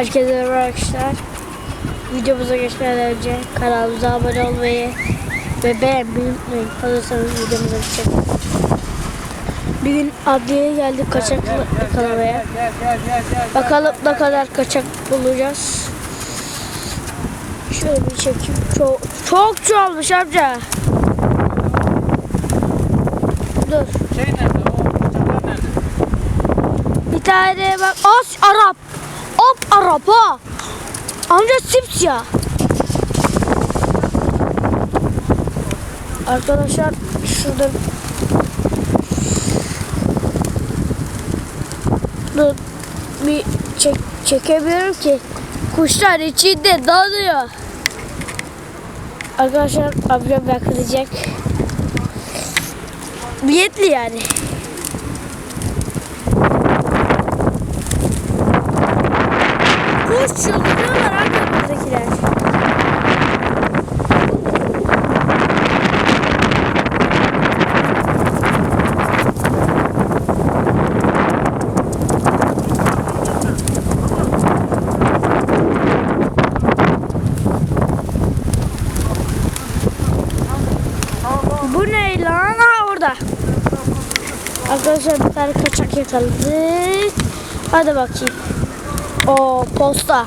Herkese merhaba arkadaşlar. Videomuza geçmeden önce kanalımıza abone olmayı ve beğenmeyi unutmayın. Hazırsanız videomuza geçelim. Bir gün adliyeye geldik kaçak yakalamaya. Bakalım ne kadar kaçak bulacağız. Şöyle bir çekeyim. Çok, çok çoğalmış amca. Dur. Şey nerede? O nerede? Bir tane bak. As Arap. Op Arap ha. Amca sipsiyah. Arkadaşlar şurada Dur bir çek, çekemiyorum ki. Kuşlar içinde dalıyor. Arkadaşlar amcam yakalayacak. Niyetli yani. Kuş çıldırıyorlar abi buradakiler. Bu ne lan? Ha orada. Arkadaşlar bir tane kaçak yakaladık. Hadi bakayım. O posta.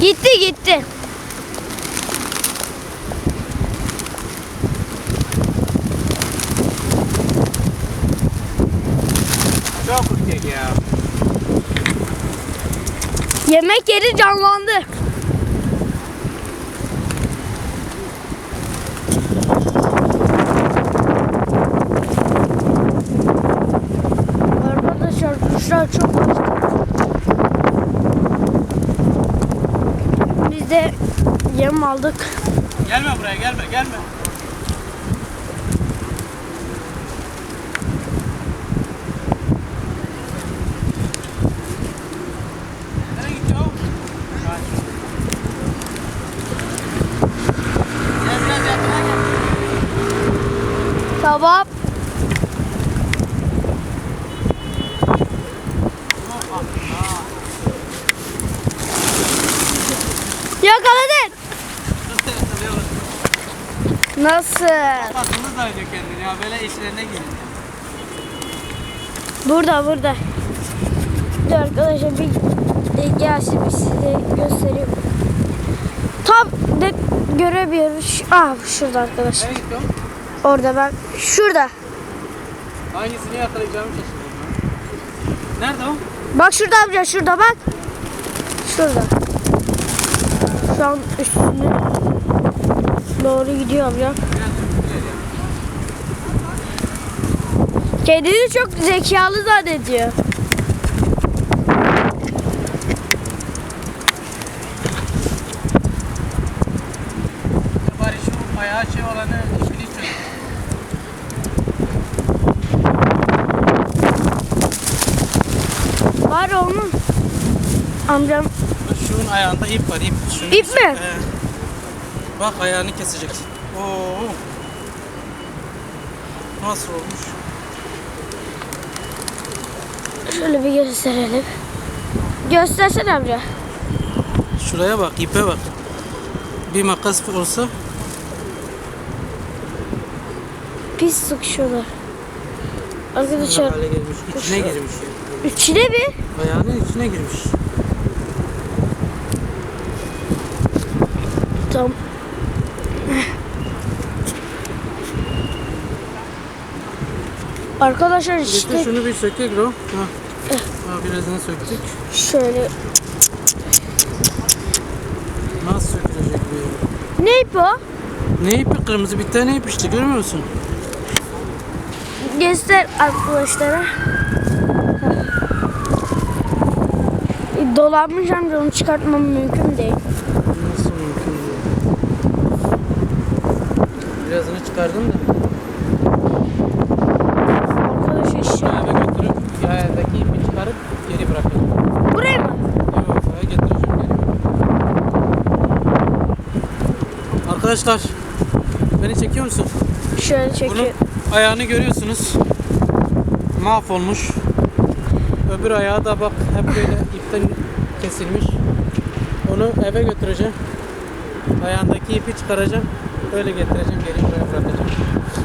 Gitti gitti. Çok ürkek ya. Yemek yeri canlandı. Arkadaşlar kuşlar çok uçtu. Biz de yem aldık. Gelme buraya gelme gelme. Tamam. Yakaladın. Nasıl? Aklınız da öyle kendini ya böyle işlerine girin. Burada burada. Dur arkadaşlar bir de gelsin bir size göstereyim. Tam net göremiyoruz. Ah şurada arkadaşlar. Nereye? Orada ben. Şurada. Hangisini yakalayacağımı şaşırdım. ben. Nerede o? Bak şurada amca şurada bak. Şurada. Şu an üstüne doğru gidiyor amca. Kendini çok zekalı zannediyor. Bari şu ayağı şey olanı Amcam Şunun ayağında ip var ip. Şunu İp mi? He. Bak ayağını kesecek. Oo. Nasıl olmuş? şöyle bir gösterelim. Göstersene amca. Şuraya bak, ipe bak. Bir makas olsa Pis sıkışıyorlar. Arkadaşlar. İçine girmiş. içine mi? Ayağının içine girmiş. Tamam. Arkadaşlar Getir işte şunu bir sökek Ro. Ha. Ha, birazını söktük. şöyle Nasıl sökülecek bu ne bu? Ne ipi? Kırmızı bir tane ip işte görmüyor musun? Göster arkadaşlara. Dolanmış amca onu çıkartmam mümkün değil. birazını çıkardım da. Arkadaş eşya. Eve götürüp yayadaki ipi çıkarıp geri bırakıyorum. Buraya mı? Evet, eve getireceğim geri. Arkadaşlar beni çekiyor musun? Şöyle Bunun ayağını görüyorsunuz. Mahvolmuş. Öbür ayağı da bak hep böyle ipten kesilmiş. Onu eve götüreceğim. Ayağındaki ipi çıkaracağım öyle getireceğim geri bırakacağım.